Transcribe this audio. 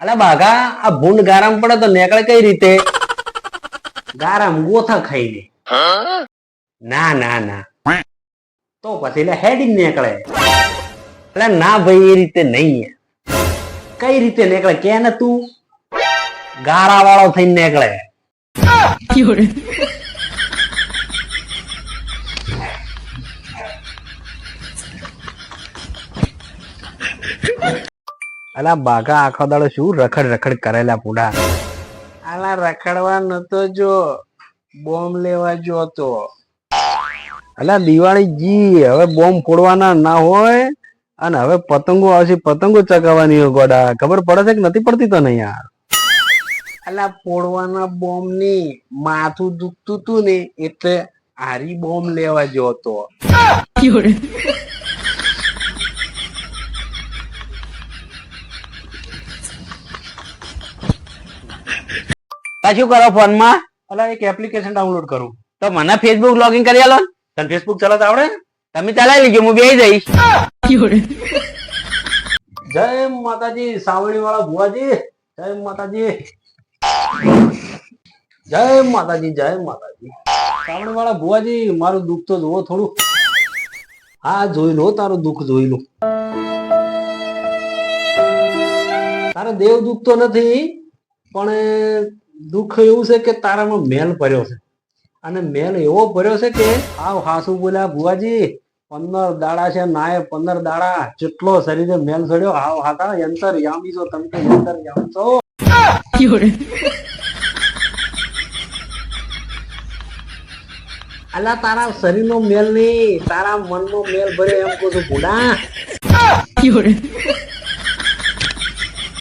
અલા બાઘા, આ ભૂંડ ગારામ પડે તો નીકળે કઈ રીતે? ગારામ ગોથા ખાઈને ના ના ના. તો પછી એટલે હેડિંગ નીકળે. એટલે ના ભાઈ, એ રીતે નહીં કઈ રીતે નીકળે? કે ને તું? ગારા વાળો થઈને નીકળે. અલા બાઘા આખો દાડો શું રખડ રખડ કરેલા પૂડા? આલા રખડવા નતો જો બોમ્બ લેવા જોતો અલા દિવાળી જી હવે બોમ્બ ફોડવાના ના હોય અને હવે પતંગો આવશે પતંગો ચગાવવાની હોય ગોડા. ખબર પડે છે કે નથી પડતી તો નહીં યાર? અલા ફોડવાના બોમ્બની માથું દુખતું તું ને એટલે હારી બોમ્બ લેવા 人，તા. શું કરો ફોનમાં? અલા એક એપ્લિકેશન ડાઉનલોડ કરું. તો મને ફેસબુક લોગિન કરી આલો તને ફેસબુક ચલાવતા આવડે? તમે ચલાવી લેજો હું બેસી જઈશ. જય માતાજી સાવળી વાળા ભુવાજી. જય માતાજી. જય માતાજી જય માતાજી. સાવળી વાળા ભુવાજી મારું દુઃખ તો જોવો થોડું. હા જોઈ લો તારું દુઃખ જોઈ લો. તારે દેવ દુઃખ તો નથી પણ દુઃખ એવું છે કે તારામાં મેલ ભર્યો છે. અને મેલ એવો ભર્યો છે કે આવ હાસુ બોલ્યા, ભુવાજી, પંદર દાડા છે નાય, પંદર દાડા જેટલો શરીરે મેલ ચડ્યો આવ હાતા યંતર યામી છો તમે યંતર યામ છો અલા તારા શરીર નો મેલ નહીં, તારા મન નો મેલ ભર્યો. એમ કહું છું ભૂડા